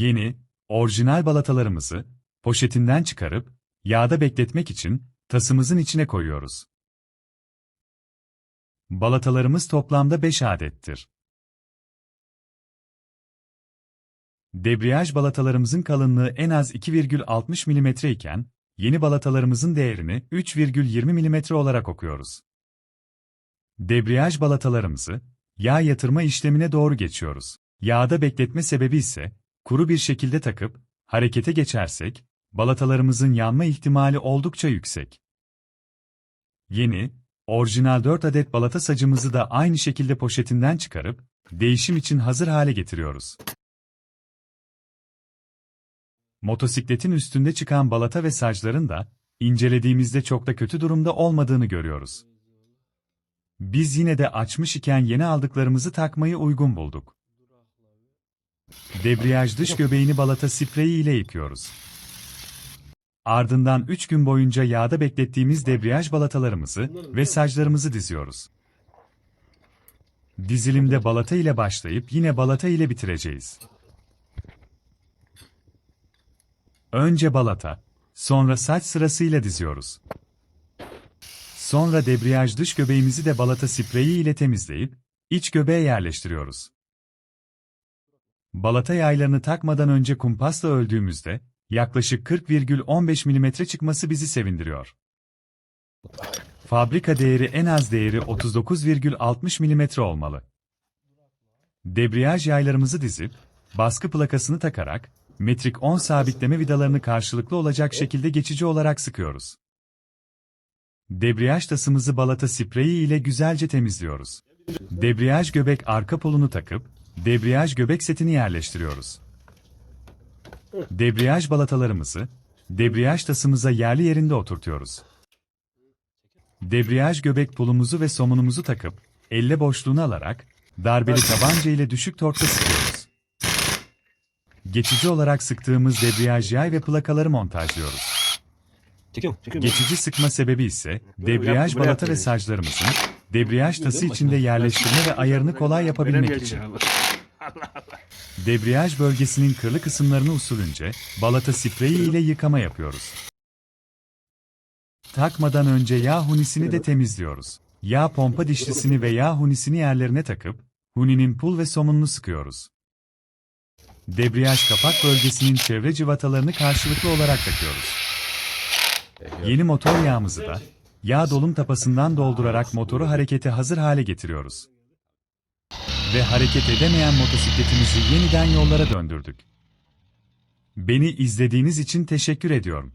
Yeni, orijinal balatalarımızı poşetinden çıkarıp yağda bekletmek için tasımızın içine koyuyoruz. Balatalarımız toplamda 5 adettir. Debriyaj balatalarımızın kalınlığı en az 2,60 mm iken, yeni balatalarımızın değerini 3,20 mm olarak okuyoruz. Debriyaj balatalarımızı, yağ yatırma işlemine doğru geçiyoruz. Yağda bekletme sebebi ise, kuru bir şekilde takıp, harekete geçersek, balatalarımızın yanma ihtimali oldukça yüksek. Yeni, orijinal 4 adet balata sacımızı da aynı şekilde poşetinden çıkarıp, değişim için hazır hale getiriyoruz. Motosikletin üstünde çıkan balata ve sacların da, incelediğimizde çok da kötü durumda olmadığını görüyoruz. Biz yine de açmış iken yeni aldıklarımızı takmayı uygun bulduk. Debriyaj dış göbeğini balata spreyi ile yıkıyoruz. Ardından 3 gün boyunca yağda beklettiğimiz debriyaj balatalarımızı ve saclarımızı diziyoruz. Dizilimde balata ile başlayıp yine balata ile bitireceğiz. Önce balata, sonra saç sırasıyla diziyoruz. Sonra debriyaj dış göbeğimizi de balata spreyi ile temizleyip, iç göbeğe yerleştiriyoruz. Balata yaylarını takmadan önce kumpasla öldüğümüzde, yaklaşık 40,15 mm çıkması bizi sevindiriyor. Fabrika değeri en az değeri 39,60 mm olmalı. Debriyaj yaylarımızı dizip, baskı plakasını takarak, metrik 10 sabitleme vidalarını karşılıklı olacak şekilde geçici olarak sıkıyoruz. Debriyaj tasımızı balata spreyi ile güzelce temizliyoruz. Debriyaj göbek arka polunu takıp, debriyaj göbek setini yerleştiriyoruz. Debriyaj balatalarımızı, debriyaj tasımıza yerli yerinde oturtuyoruz. Debriyaj göbek pulumuzu ve somunumuzu takıp, elle boşluğunu alarak, darbeli tabanca ile düşük torkta sıkıyoruz. Geçici olarak sıktığımız debriyaj yay ve plakaları montajlıyoruz. Geçici sıkma sebebi ise debriyaj balata ve saclarımızın debriyaj tası içinde yerleştirme ve ayarını kolay yapabilmek için. Debriyaj bölgesinin kırlı kısımlarını usulünce balata spreyi ile yıkama yapıyoruz. Takmadan önce yağ hunisini de temizliyoruz. Yağ pompa dişlisini ve yağ hunisini yerlerine takıp huninin pul ve somununu sıkıyoruz. Debriyaj kapak bölgesinin çevre cıvatalarını karşılıklı olarak takıyoruz. Yeni motor yağımızı da yağ dolum tapasından doldurarak motoru harekete hazır hale getiriyoruz. Ve hareket edemeyen motosikletimizi yeniden yollara döndürdük. Beni izlediğiniz için teşekkür ediyorum.